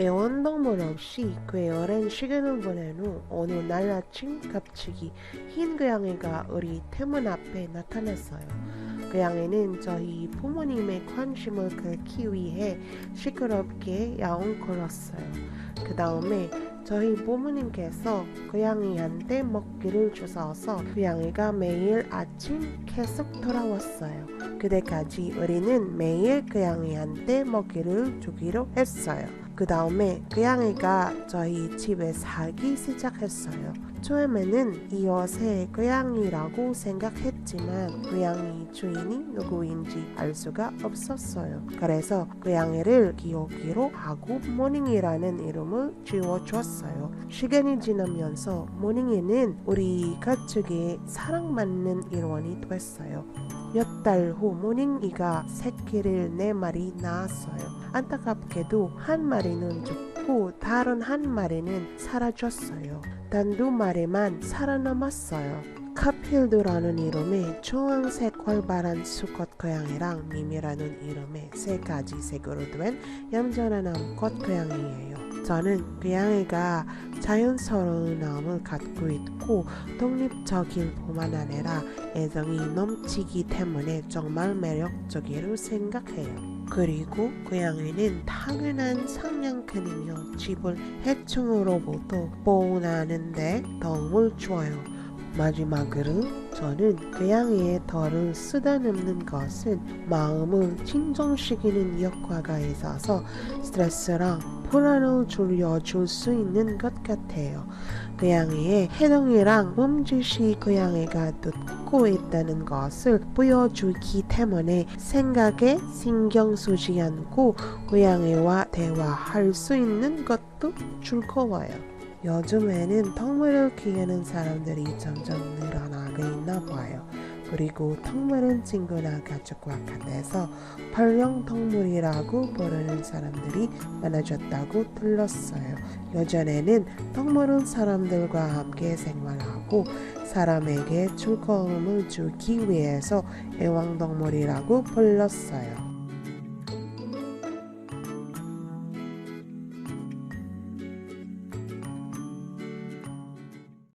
애완동물 없이 꽤 오랜 시간을 보낸 후 어느 날 아침 갑자기 흰 고양이가 우리 태문 앞에 나타났어요. 고양이는 저희 부모님의 관심을 끌기 위해 시끄럽게 야옹거렸어요. 그 다음에 저희 부모님께서 고양이한테 먹기를 주셔서 고양이가 매일 아침 계속 돌아왔어요. 그때까지 우리는 매일 고양이한테 먹이를 주기로 했어요. 그 다음에 고양이가 저희 집에 살기 시작했어요. 처음에는 이웃의 고양이라고 생각했지만 고양이 주인이 누구인지 알 수가 없었어요. 그래서 고양이를 기억기로 하고 모닝이라는 이름을 지어줬어요. 시간이 지나면서 모닝이는 우리 가족의 사랑받는 일원이 됐어요. 몇 달 후 모닝이가 새끼를 네 마리 낳았어요. 안타깝게도 한 마리는 죽고 다른 한 마리는 사라졌어요. 단 두 마리만 살아남았어요. 카필드라는 이름의 주황색 활발한 수컷 고양이랑 미미라는 이름의 세 가지 색으로 된 얌전한 암컷 고양이예요. 저는 고양이가 자연스러운 마음을 갖고 있고 독립적일 뿐만 아니라 애정이 넘치기 때문에 정말 매력적이라고 생각해요. 그리고 고양이는 당연한 상냥꾼이며 집을 해충으로부터 보호하는데 도움을 줘요. 마지막으로 저는 고양이의 털을 쓰다듬는 것은 마음을 진정시키는 효과가 있어서 스트레스랑 불안을 줄여줄 수 있는 것 같아요. 고양이의 해동이랑 몸짓이 고양이가 듣고 있다는 것을 보여주기 때문에 생각에 신경 쓰지 않고 고양이와 대화할 수 있는 것도 즐거워요. 요즘에는 동물을 키우는 사람들이 점점 늘어나고 있나 봐요. 그리고 동물은 친구나 가족과 같아서 반려동물이라고 부르는 사람들이 많아졌다고 들었어요. 예전에는 동물은 사람들과 함께 생활하고 사람에게 즐거움을 주기 위해서 애완동물이라고 불렀어요.